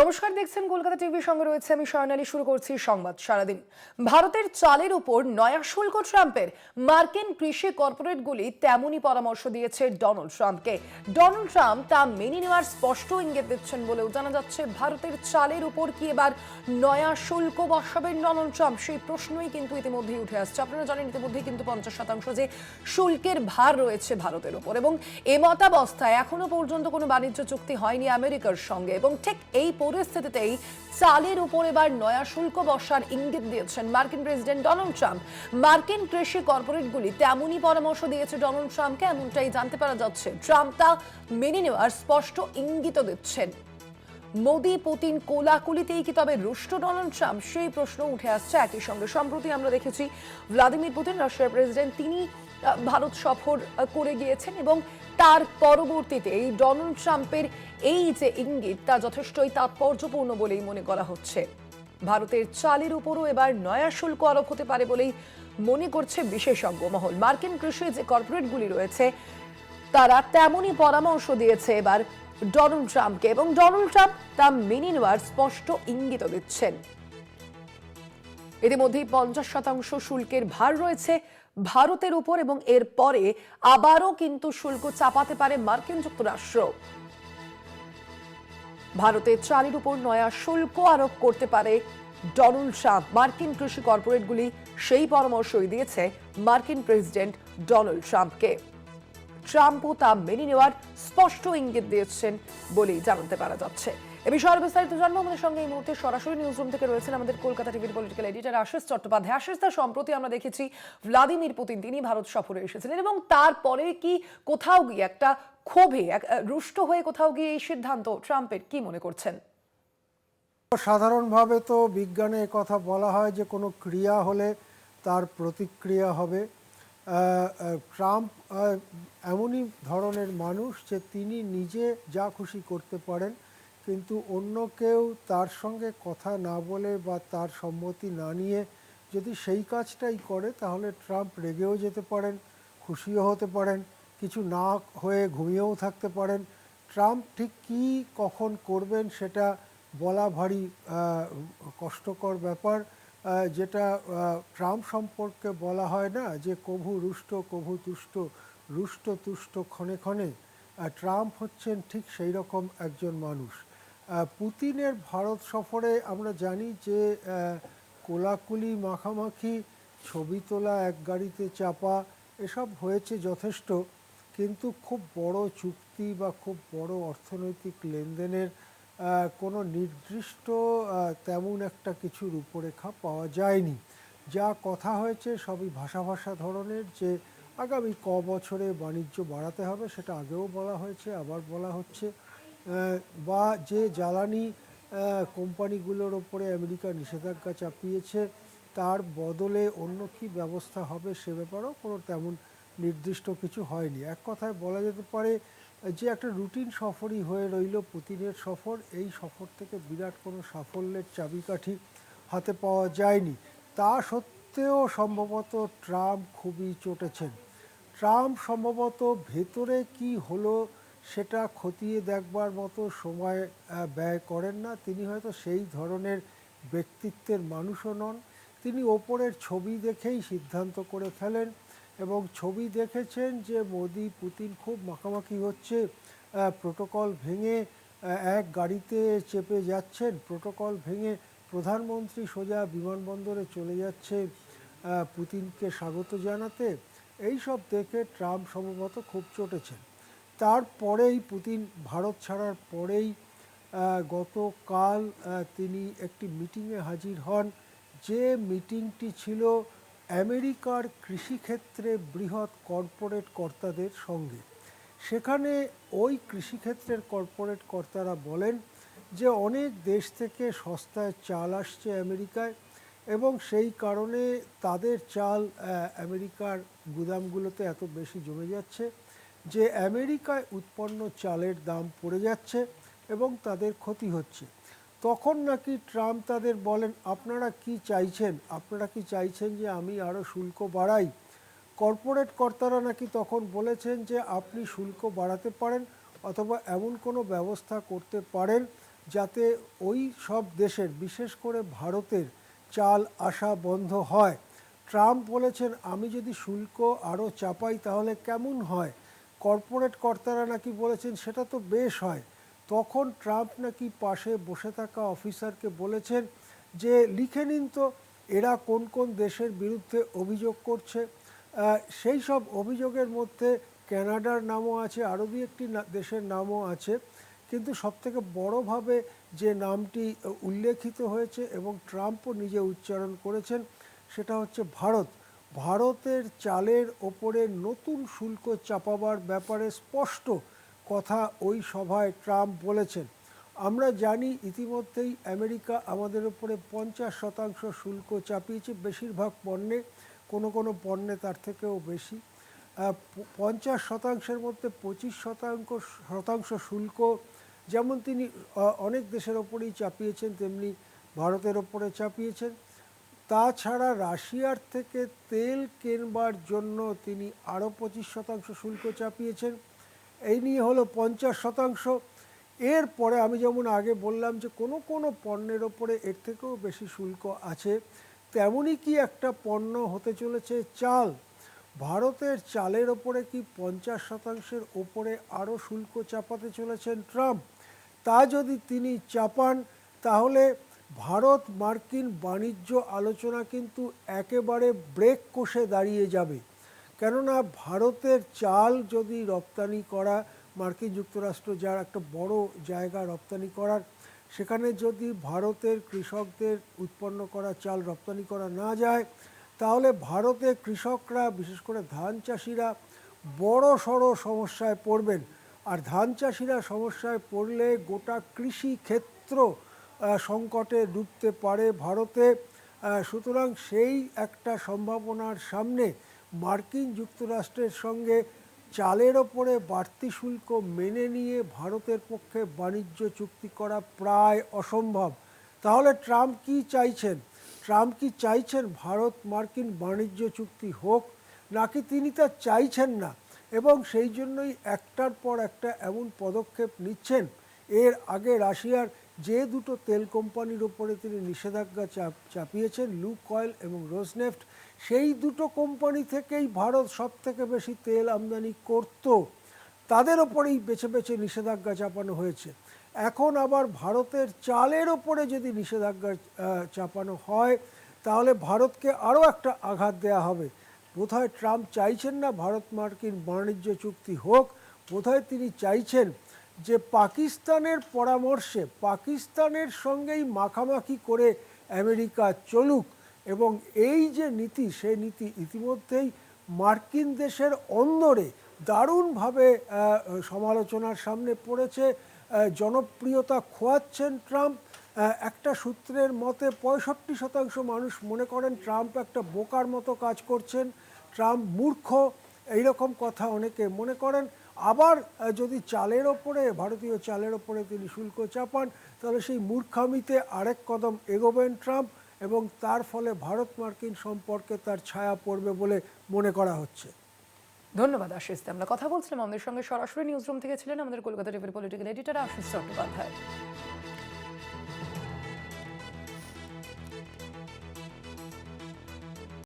নমস্কার, দেখছেন কলকাতা টিভির সঙ্গে রয়েছে আমি স্বর্ণালী শুরু করছি সংবাদ সারাদিন। ভারতের চালের উপর নয়া শুল্ক ট্রাম্পের। মার্কিন কৃষি কর্পোরেটগুলি তেমনই পরামর্শ দিয়েছে ডোনাল্ড ট্রাম্পকে। ডোনাল্ড ট্রাম্প তা মেনে নেওয়ার স্পষ্ট ইঙ্গিত দিচ্ছেন বলেও জানা যাচ্ছে, ভারতের চালের উপর কি এবার নয়া শুল্ক বসাবেন ডোনাল্ড ট্রাম্প? সেই প্রশ্নই কিন্তু ইতিমধ্যেই উঠে আসছে। আপনারা জানেন ইতিমধ্যেই কিন্তু পঞ্চাশ শতাংশ যে শুল্কের ভার রয়েছে ভারতের উপর এবং এ মতাবস্থায় এখনও পর্যন্ত কোনো বাণিজ্য চুক্তি হয়নি আমেরিকার সঙ্গে এবং ঠিক এই পরিস্থিতিতেই চালের উপর এবার নয়া শুল্ক বসার ইঙ্গিত দিয়েছেন মার্কিন প্রেসিডেন্ট ডোনাল্ড ট্রাম্প। মার্কিন কৃষি কর্পোরেটগুলি তেমনই পরামর্শ দিয়েছে ডোনাল্ড ট্রাম্পকে, এমনটাই জানতে পারা যাচ্ছে। ট্রাম্প তা মেনে নেওয়ার স্পষ্ট ইঙ্গিত দিচ্ছেন। মোদি, পুতিন কোলাকুলিতেই কি তবে রুষ্ট ডোনাল্ড ট্রাম্প? সেই প্রশ্ন উঠে আসছে একই সঙ্গে। সম্প্রতি আমরা দেখেছি ভ্লাদিমির পুতিন, রাশিয়ার প্রেসিডেন্ট, তিনি ভারত সফর করে গিয়েছেন এবং তার পরবর্তীতে এই ডোনাল্ড ট্রাম্পের এই যে ইঙ্গিত, তা যথেষ্টই তাৎপর্যপূর্ণ বলেই মনে করা হচ্ছে। ভারতের চালের উপরও এবার নয়া শুল্ক আরোপ হতে পারে বলেই মনে করছে বিশেষজ্ঞ মহল। মার্কিন কৃষি যে কর্পোরেটগুলি রয়েছে, তারা তেমনই পরামর্শ দিয়েছে এবার ডোনাল্ড ট্রাম্পকে এবং ডোনাল্ড ট্রাম্প তা মেনে নেওয়ার স্পষ্ট ইঙ্গিত দিচ্ছেন। ইতিমধ্যেই পঞ্চাশ শতাংশ শুল্কের ভার রয়েছে ভারতের উপর এবং এর পরে আবারও কিন্তু শুল্ক চাপাতে পারে মার্কিন যুক্তরাষ্ট্র। ভারতের চালের উপর নয়া শুল্ক আরোপ করতে পারে ডোনাল্ড ট্রাম্প। মার্কিন কৃষি কর্পোরেটগুলি সেই পরামর্শই দিয়েছে মার্কিন প্রেসিডেন্ট ডোনাল্ড ট্রাম্পকে। ট্রাম্পও তা মেনে নেওয়ার স্পষ্ট ইঙ্গিত দিয়েছেন বলেই জানতে পারা যাচ্ছে। এ বিষয়ে আরও বিস্তারিত জানব। আমাদের সঙ্গে এই মুহূর্তে সরাসরি নিউজ রুম থেকে রয়েছেন আমাদের কলকাতা টিভির পলিটিক্যাল এডিটর আশিস চট্টোপাধ্যায়। আশিস দা, সম্প্রতি আমরা দেখেছি ভ্লাদিমির পুতিন, তিনি ভারত সফরে এসেছিলেন এবং তারপরে কি কোথাও গিয়ে একটা ক্ষোভে রুষ্ট হয়ে কোথাও গিয়ে এই সিদ্ধান্ত ট্রাম্পের কি মনে করছেন? সাধারণভাবে তো বিজ্ঞানে কথা বলা হয় যে কোনো ক্রিয়া হলে তার প্রতিক্রিয়া হবে। ট্রাম্প এমনই ধরনের মানুষ যে তিনি নিজে যা খুশি করতে পারেন, কিন্তু অন্য কেউ তার সঙ্গে কথা না বলে বা তার সম্মতি না নিয়ে যদি সেই কাজটাই করে, তাহলে ট্রাম্প রেগেও যেতে পারেন, খুশিও হতে পারেন, কিছু না হয়ে ঘুমিয়েও থাকতে পারেন। ট্রাম্প ঠিক কী কখন করবেন সেটা বলা ভারী কষ্টকর ব্যাপার। যেটা ট্রাম্প সম্পর্কে বলা হয় না যে কভু রুষ্ট, কভু তুষ্ট, রুষ্ট তুষ্ট ক্ষণে ক্ষণে ট্রাম্প হচ্ছেন ঠিক সেই রকম একজন মানুষ। পুতিনের ভারত সফরে আমরা জানি যে কোলাকুলি, মাখামাখি, ছবি তোলা, এক গাড়িতে চাপা, এসব হয়েছে যথেষ্ট। কিন্তু খুব বড় চুক্তি বা খুব বড় অর্থনৈতিক লেনদেনের কোনো নির্দিষ্ট তেমন একটা কিছু রূপরেখা পাওয়া যায়নি। যা কথা হয়েছে সবই ভাষা ভাষা ধরনের যে আগামী ক বছরে বাণিজ্য বাড়াতে হবে সেটা আগেও বলা হয়েছে, আবার বলা হচ্ছে। বা যে জ্বালানি কোম্পানিগুলোর ওপরে আমেরিকা নিষেধাজ্ঞা চাপিয়েছে, তার বদলে অন্য কি ব্যবস্থা হবে সে ব্যাপারেও কোনো তেমন নির্দিষ্ট কিছু হয়নি। এক কথায় বলা যেতে পারে যে একটা রুটিন সফরই হয়ে রইল, পুতিনের সফর। এই সফর থেকে বিরাট কোনো সাফল্যের চাবিকাঠি হাতে পাওয়া যায়নি। তা সত্ত্বেও সম্ভবত ট্রাম্প খুবই চটেছেন। ট্রাম্প সম্ভবত ভেতরে কি হলো সেটা খতিয়ে দেখবার মতো সময় ব্যয় করেন না। তিনি হয়তো সেই ধরনের ব্যক্তিত্বের মানুষও নন। তিনি ওপরের ছবি দেখেই সিদ্ধান্ত করে ফেলেন। এবং ছবি দেখেছেন যে মোদি পুতিন খুব মাখামাখি হচ্ছে প্রোটোকল ভেঙে এক গাড়িতে চেপে যাচ্ছেন প্রোটোকল ভেঙে প্রধানমন্ত্রী সোজা বিমানবন্দরে চলে যাচ্ছে পুতিনকে স্বাগত জানাতে। এই সব দেখে ট্রাম্প সম্ভবত খুব চটেছেন। তারপরেই পুতিন ভারত ছাড়ার পরেই গতকাল তিনি একটি মিটিংয়ে হাজির হন। যে মিটিংটি ছিল আমেরিকার কৃষিক্ষেত্রে বৃহৎ কর্পোরেট কর্তাদের সঙ্গে। সেখানে ওই কৃষিক্ষেত্রের কর্পোরেট কর্তারা বলেন যে, অনেক দেশ থেকে সস্তায় চাল আসছে আমেরিকায় এবং সেই কারণে তাদের চাল আমেরিকার গুদামগুলোতে এত বেশি জমে যাচ্ছে যে, আমেরিকায় উৎপন্ন চালের দাম পড়ে যাচ্ছে এবং তাদের ক্ষতি হচ্ছে। তখন নাকি ট্রাম্প তাদের বলেন, আপনারা কি চাইছেন? আপনারা কি চাইছেন যে আমি আরও শুল্ক বাড়াই? কর্পোরেট কর্তারা নাকি তখন বলেছেন যে আপনি শুল্ক বাড়াতে পারেন অথবা এমন কোনো ব্যবস্থা করতে পারেন যাতে ওই সব দেশের, বিশেষ করে ভারতের, চাল আসা বন্ধ হয়। ট্রাম্প বলেছেন, আমি যদি শুল্ক আরও চাপাই তাহলে কেমন হয়? কর্পোরেট কর্তারা নাকি বলেছেন, সেটা তো বেশ হয়। তখন ট্রাম্প নাকি পাশে বসে থাকা অফিসারকে বলেছেন যে লিখে নিন তো এরা কোন কোন দেশের বিরুদ্ধে অভিযোগ করছে। সেই সব অভিযোগের মধ্যে কানাডার নামও আছে, আরও দু একটি দেশের নামও আছে। কিন্তু সবথেকে বড়ভাবে যে নামটি উল্লেখিত হয়েছে এবং ট্রাম্পও নিজে উচ্চারণ করেছেন, সেটা হচ্ছে ভারত। ভারতের চালের ওপরে নতুন শুল্ক চাপাবার ব্যাপারে স্পষ্ট কথা ওই সভায় ট্রাম্প বলেছেন। আমরা জানি ইতিমধ্যেই আমেরিকা আমাদের উপরে পঞ্চাশ শতাংশ শুল্ক চাপিয়েছে, বেশিরভাগ পণ্যে, কোনো কোনো পণ্যে তার থেকেও বেশি। পঞ্চাশ শতাংশের মধ্যে পঁচিশ শতাংশ শতাংশ শুল্ক যেমন তিনি অনেক দেশের ওপরেই চাপিয়েছেন, তেমনি ভারতের ওপরে চাপিয়েছেন। তাছাড়া রাশিয়ার থেকে তেল কেনবার জন্য তিনি আরও পঁচিশ শতাংশ শুল্ক চাপিয়েছেন। এই নিয়ে হলো পঞ্চাশ শতাংশ। এরপরে আমি যেমন আগে বললাম যে কোনো কোনো পণ্যের ওপরে এর থেকেও বেশি শুল্ক আছে তেমনই কি একটা পণ্য হতে চলেছে চাল। ভারতের চালের ওপরে কি পঞ্চাশ শতাংশের ওপরে আরও শুল্ক চাপাতে চলেছেন ট্রাম্প? তা যদি তিনি চাপান, তাহলে ভারত মার্কিন বাণিজ্য আলোচনা কিন্তু একেবারে ব্রেক কষে দাঁড়িয়ে যাবে। কেননা ভারতের চাল যদি রপ্তানি করা, মার্কিন যুক্তরাষ্ট্র যার একটা বড় জায়গা রপ্তানি করার, সেখানে যদি ভারতের কৃষকদের উৎপন্ন করা চাল রপ্তানি করা না যায়, তাহলে ভারতে কৃষকরা, বিশেষ করে ধান চাষিরা, বড় সড়ো সমস্যায় পড়বেন। আর ধান চাষিরা সমস্যায় পড়লে গোটা কৃষি ক্ষেত্র সংকটে ডুবতে পারে ভারতে। সুতরাং সেই একটা সম্ভাবনার সামনে মার্কিন যুক্তরাষ্ট্রের সঙ্গে চালের ওপরে বাড়তি শুল্ক মেনে নিয়ে ভারতের পক্ষে বাণিজ্য চুক্তি করা প্রায় অসম্ভব। তাহলে ট্রাম্প কি চাইছেন? ট্রাম্প কি চাইছেন ভারত মার্কিন বাণিজ্য চুক্তি হোক, নাকি তিনি তা চাইছেন না এবং সেই জন্যই একটার পর একটা এমন পদক্ষেপ নিচ্ছেন? এর আগে রাশিয়ার যে দুটো তেল কোম্পানির ওপরে তিনি নিষেধাজ্ঞা চাপ, চাপিয়েছেন, লুক অয়েল এবং রোজনেফট সেই দুটো কোম্পানি থেকেই ভারত সব থেকে বেশি তেল আমদানি করত। তাদের ওপরেই বেছে বেছে নিষেধাজ্ঞা চাপানো হয়েছে। এখন আবার ভারতের চালের ওপরে যদি নিষেধাজ্ঞা চাপানো হয়, তাহলে ভারতকে আরও একটা আঘাত দেয়া হবে। বোধহয় ট্রাম্প চাইছেন না ভারত মার্কিন বাণিজ্য চুক্তি হোক। বোধহয় তিনি চাইছেন যে পাকিস্তানের পরামর্শে, পাকিস্তানের সঙ্গেই মাখামাখি করে আমেরিকা চলুক। এবং এই যে নীতি সে নীতি ইতিমধ্যেই মার্কিন দেশের অন্দরে দারুণভাবে সমালোচনার সামনে পড়েছে। জনপ্রিয়তা খোয়াচ্ছেন ট্রাম্প। একটা সূত্রের মতে পঁয়ষট্টি শতাংশ মানুষ মনে করেন ট্রাম্প একটা বোকার মতো কাজ করছেন। ট্রাম্প মূর্খ, এইরকম কথা অনেকে মনে করেন। আবার যদি চালের ওপরে, ভারতীয় চালের ওপরে তিনি শুল্ক চাপান, তাহলে সেই মূর্খামিতে আরেক কদম এগোবেন ট্রাম্প। এবং তার ফলে ভারত মার্কিন সম্পর্কে তার ছায়া পড়বে বলে মনে করা হচ্ছে। ধন্যবাদ, আশিস। আমরা কথা বলছিলাম আমাদের সঙ্গে। সরাসরি নিউজরুম থেকে ছিলেন আমাদের কলকাতা টিভির পলিটিক্যাল এডিটর আশিস চট্টোপাধ্যায়।